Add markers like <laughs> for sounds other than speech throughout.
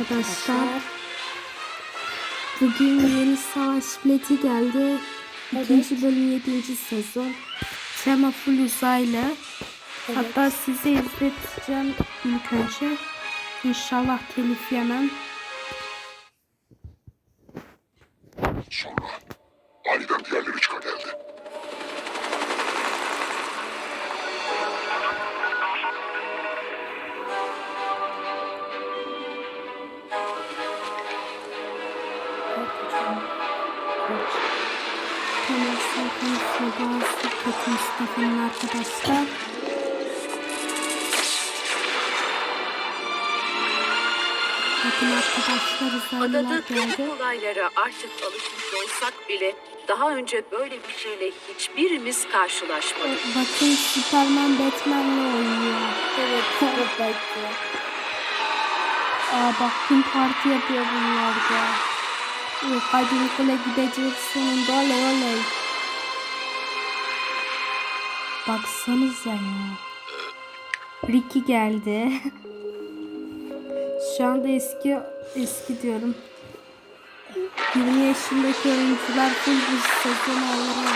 arkadaşlar. Bugün yeni savaş bileti geldi. İkinci bölüm 7. sezon. Tema full uzaylı. Hatta size izleteceğim ilk önce. İnşallah telif yemem. Kötü Mustafa'nın arkadaşlar. Bakın arkadaşlar uzaylılar Adada tüm geldi. olaylara artık alışmış olsak bile daha önce böyle bir şeyle hiçbirimiz karşılaşmadık. Bakın Superman Batman'le oynuyor. Evet, belki. Aa bak kim parti yapıyor bunlar da. Yok hadi okula gideceğiz sonunda oley oley. Baksanıza ya. Ricky geldi. <laughs> Şu anda eski eski diyorum. 20 yaşındaki oyuncular full bir sezon olur ya.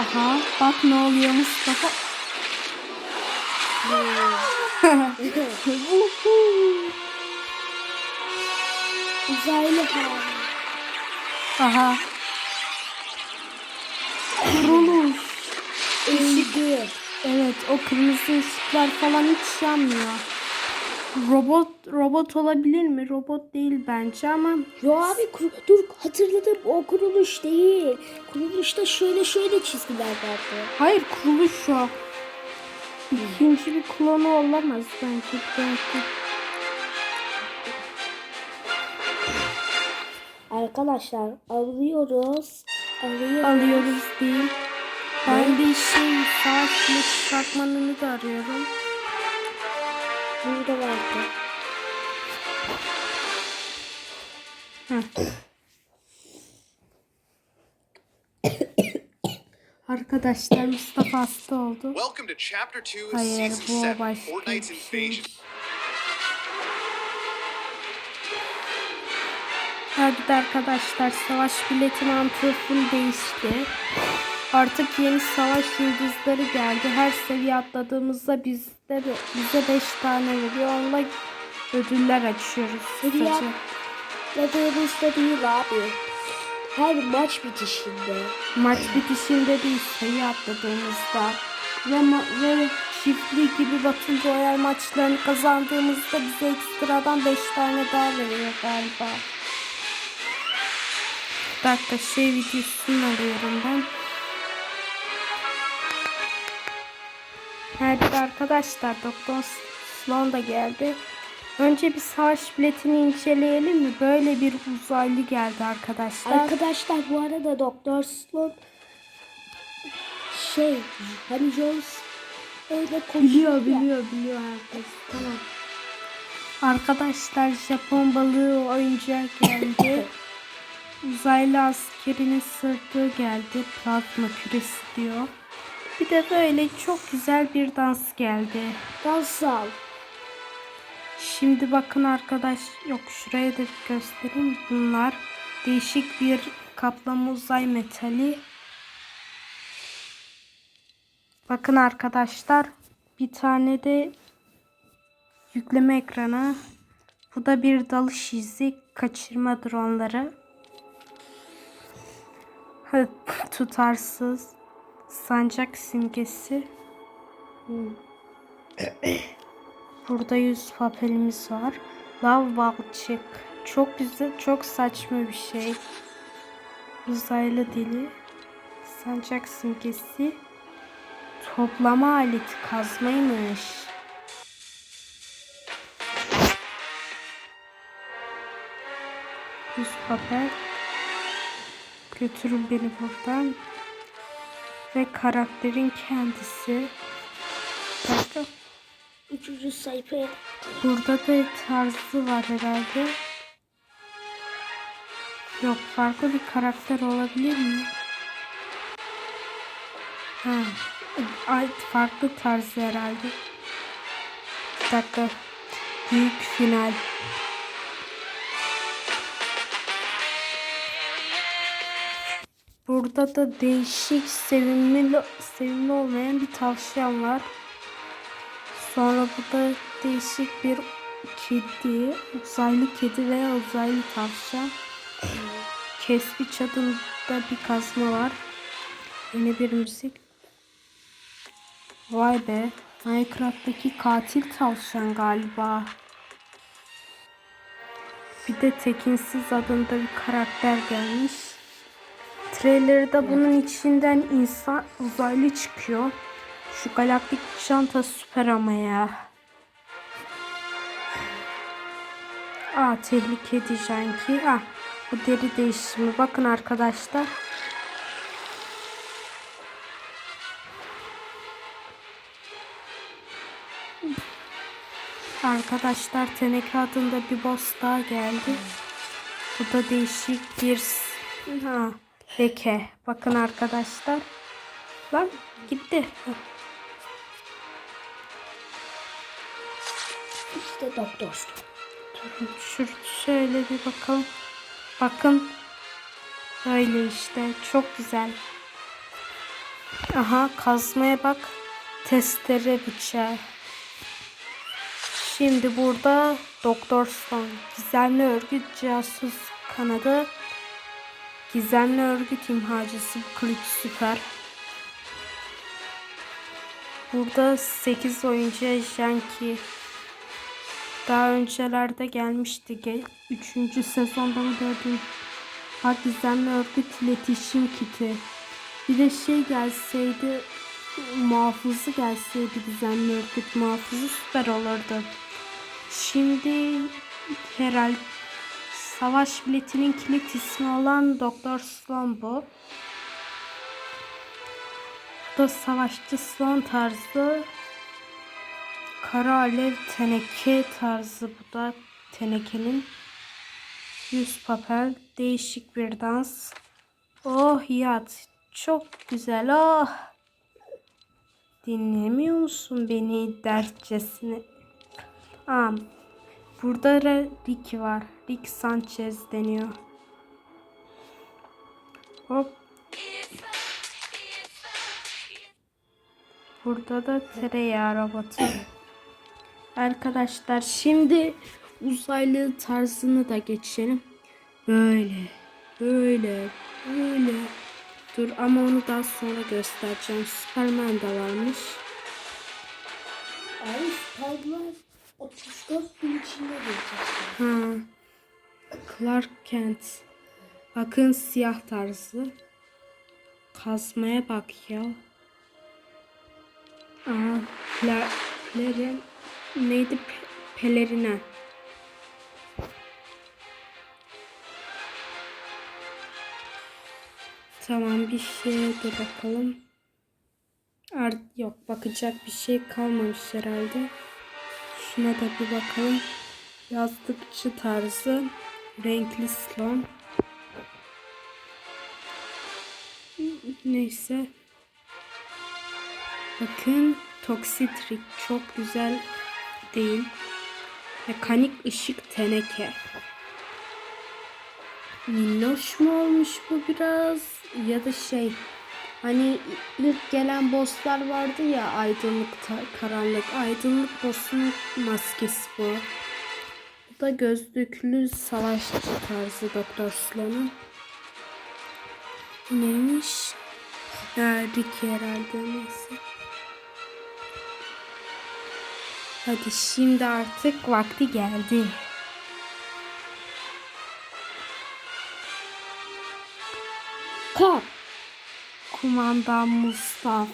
Aha bak ne oluyor Mustafa. <laughs> Uzaylı hali. Aha. Kuruluş. Öldü. Evet o kırmızı ışıklar falan hiç yanmıyor. Robot robot olabilir mi? Robot değil bence ama Yo abi kur- dur hatırladım o kuruluş değil. Kuruluşta şöyle şöyle çizgiler vardı. hayır kuruluş o. İkinci bir klonu olamaz bence. Belki. Arkadaşlar alıyoruz. Alıyoruz. Alıyoruz değil. Ben bir şey kılıç fragmanını da arıyorum. Burada vardı. Arkadaşlar Mustafa hasta oldu. Welcome to Chapter 2, Hayır Season bu 7, başka Fortnite's bir şey. Invasion. Evet arkadaşlar savaş bileti mantığı full değişti. Artık yeni savaş yıldızları geldi. Her seviye atladığımızda bizde bize 5 tane veriyor. Onunla ödüller açıyoruz. Seviye. Atladığımızda değil abi. Her maç bitişinde. Maç bitişinde değil sayı atladığımızda. Ve, ve çiftli gibi Battle Royale maçlarını kazandığımızda bize ekstradan 5 tane daha veriyor galiba. Bir dakika şey videosunu alıyorum ben. Evet arkadaşlar Doktor Sloan da geldi. Önce bir savaş biletini inceleyelim mi? Böyle bir uzaylı geldi arkadaşlar. Arkadaşlar bu arada Doktor Sloan şey hani Jones öyle konuşuyor. Biliyor biliyor biliyor herkes. Tamam. Arkadaşlar Japon balığı oyuncağı geldi. <coughs> Uzaylı askerinin sırtı geldi. Plazma küresi diyor. Bir de böyle çok güzel bir dans geldi. Dansal. Şimdi bakın arkadaş yok şuraya da bir göstereyim. Bunlar değişik bir kaplama uzay metali. Bakın arkadaşlar bir tane de yükleme ekranı. Bu da bir dalış izi kaçırma dronları. <laughs> Tutarsız sancak simgesi. <clears throat> Burada yüz papelimiz var. Lav balçık. Çok güzel, çok saçma bir şey. Uzaylı dili. Sancak simgesi. Toplama aleti kazmaymış. Yüz papel. Götürün beni buradan. Ve karakterin kendisi. Bakın. Üçüncü sayfaya. Burada da tarzı var herhalde. Yok farklı bir karakter olabilir mi? Ha. Ay, farklı tarzı herhalde. Bir dakika. Büyük final. Burada da değişik sevimli, sevimli olmayan bir tavşan var. Sonra burada değişik bir kedi, uzaylı kedi veya uzaylı tavşan. Kesmiş adında bir kazma var. Yine bir müzik. Vay be. Minecraft'taki katil tavşan galiba. Bir de Tekinsiz adında bir karakter gelmiş. Trailer'da bunun içinden insan uzaylı çıkıyor. Şu galaktik çanta süper ama ya. Aa tehlike diyeceğim ki. Ah bu deri değişimi. Bakın arkadaşlar. Arkadaşlar teneke adında bir boss daha geldi. Bu da değişik bir ha, leke. Bakın arkadaşlar. Lan gitti. İşte doktor. Şu şöyle bir bakalım. Bakın. Böyle işte. Çok güzel. Aha kazmaya bak. Testere bıçağı. Şimdi burada Doktor Stone. Gizemli örgüt casus kanadı. Gizemli örgüt imhacısı kılıç süper. Burada 8 oyuncu Janki. Daha öncelerde gelmişti. 3. sezonda mı 4. Bak gizemli örgüt iletişim kiti. Bir de şey gelseydi muhafızı gelseydi gizemli örgüt muhafızı süper olurdu. Şimdi herhal savaş biletinin kilit ismi olan Doktor Sloan bu. Bu da savaşçı Sloan tarzı Kara alev teneke tarzı bu da tenekenin yüz papel değişik bir dans. Oh yat çok güzel oh. Dinlemiyor musun beni dertçesine? Aa, burada da Rick var. Rick Sanchez deniyor. Hop. Burada da tereyağı robotu. Arkadaşlar şimdi uzaylı tarzını da geçelim. Böyle, böyle, böyle. Dur ama onu daha sonra göstereceğim. Superman de varmış. Ay Spiderman 34 gün içinde gelecek. Ha. Clark Kent. Bakın siyah tarzı. Kazmaya bak ya. Aha. Pelerin neydi? Pe- Pelerine. Tamam bir şeye de bakalım. Art yok bakacak bir şey kalmamış herhalde. Şuna da bir bakalım. Yazdıkçı tarzı. Renkli slon. Neyse. Bakın Toxitrik çok güzel değil. Mekanik ışık teneke. Minnoş mu olmuş bu biraz? Ya da şey hani ilk gelen bosslar vardı ya aydınlık karanlık aydınlık boss'un maskesi bu. Bu da gözlüklü savaşçı tarzı Doktor Sloan'ın. Neymiş? Ha, Rick herhalde neyse. Hadi şimdi artık vakti geldi. Kalk. Kumandan Mustaf.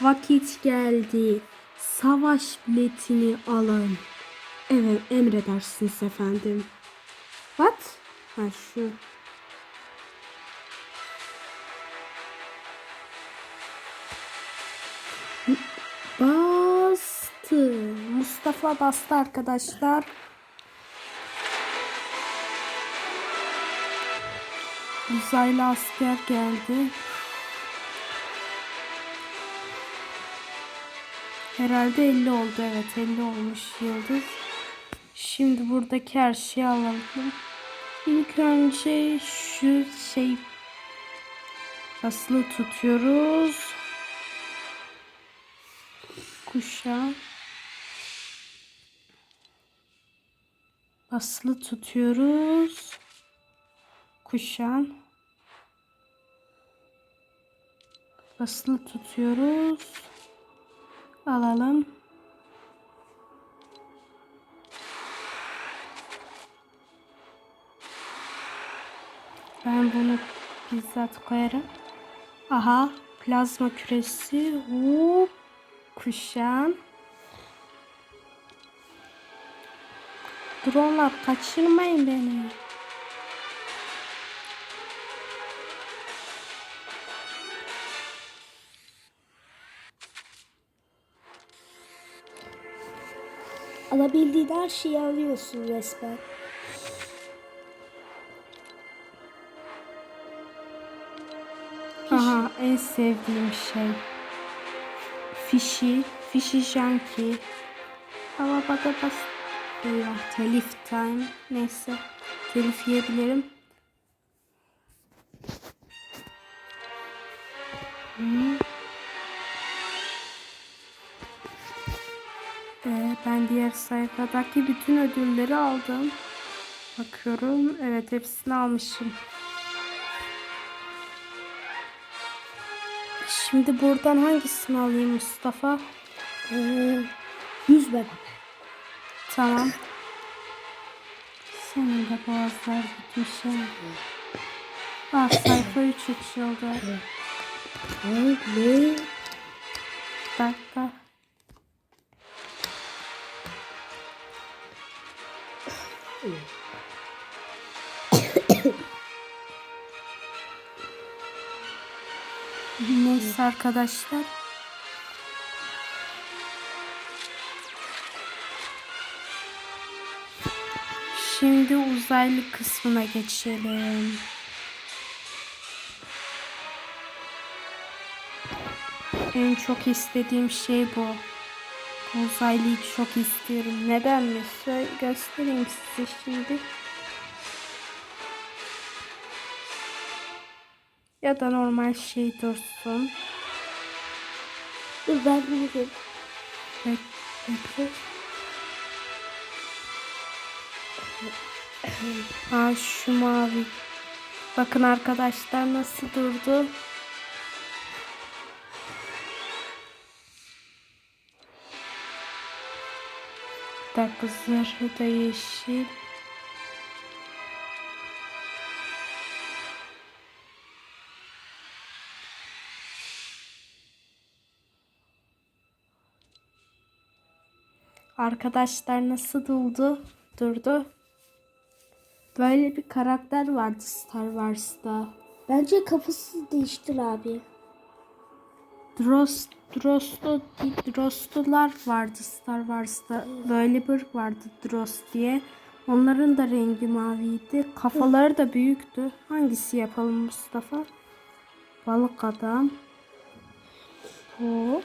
Vakit geldi. Savaş biletini alın. Evet emredersiniz efendim. What? Ha şu. Bastı. Mustafa bastı arkadaşlar. Uzaylı asker geldi. Herhalde 50 oldu evet 50 olmuş yıldız. Şimdi buradaki her şeyi alalım. İlk önce şu şey Basılı tutuyoruz. Kuşa. Basılı tutuyoruz. Kuşan. Basılı tutuyoruz. Alalım. Ben bunu bizzat koyarım. Aha plazma küresi. Hop. Kuşan. Dronlar kaçırmayın beni. Alabildiğin her şeyi alıyorsun resmen. Aha en sevdiğim şey. Fişi, fişi janki. Ama baka bas. Eyvah telif time. Neyse. Telif yiyebilirim. Hmm. Ben diğer sayfadaki bütün ödülleri aldım. Bakıyorum. Evet hepsini almışım. Şimdi buradan hangisini alayım Mustafa? Ee, yüz ver. Tamam. Senin de boğazlar gitmiş ya. Ah sayfa 3 açıldı. Ay, ne? Bir dakika. Neyse arkadaşlar. Şimdi uzaylı kısmına geçelim. En çok istediğim şey bu. Uzaylıyı çok istiyorum. Nedenmiş? Söyle- Göstereyim size şimdi. Ya da normal şey dursun. Dur ben bilirim. Bek bekle. Aa şu mavi. Bakın arkadaşlar nasıl durdu. Bir dakika zırhı da yeşil. Arkadaşlar nasıl durdu? Durdu. Böyle bir karakter vardı Star Wars'ta. Bence kafası değiştir abi. Drost, Drosto, Drostular vardı Star Wars'ta. Böyle bir vardı Drost diye. Onların da rengi maviydi. Kafaları da büyüktü. Hangisi yapalım Mustafa? Balık adam. Hop.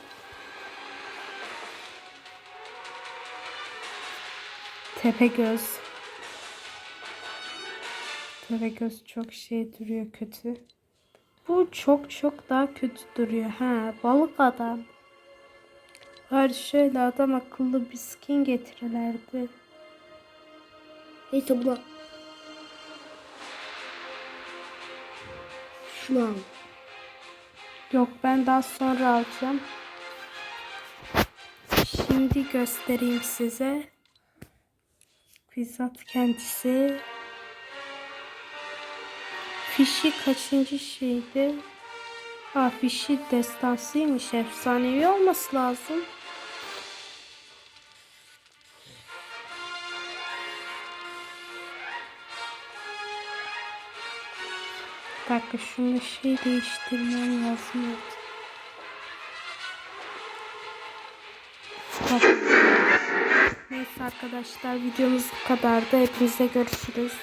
Tepegöz. Tepegöz çok şey duruyor kötü. Bu çok çok daha kötü duruyor. Ha, balık adam. Bari şöyle adam akıllı bir skin getirirlerdi. Neyse buna. Şunu al. Yok ben daha sonra alacağım. Şimdi göstereyim size. Bizzat kendisi. Fişi kaçıncı şeydi? Ha fişi destansıymış. Efsanevi olması lazım. Bir dakika şunu şey değiştirmem lazım. Arkadaşlar videomuz bu kadardı. Hepinize görüşürüz.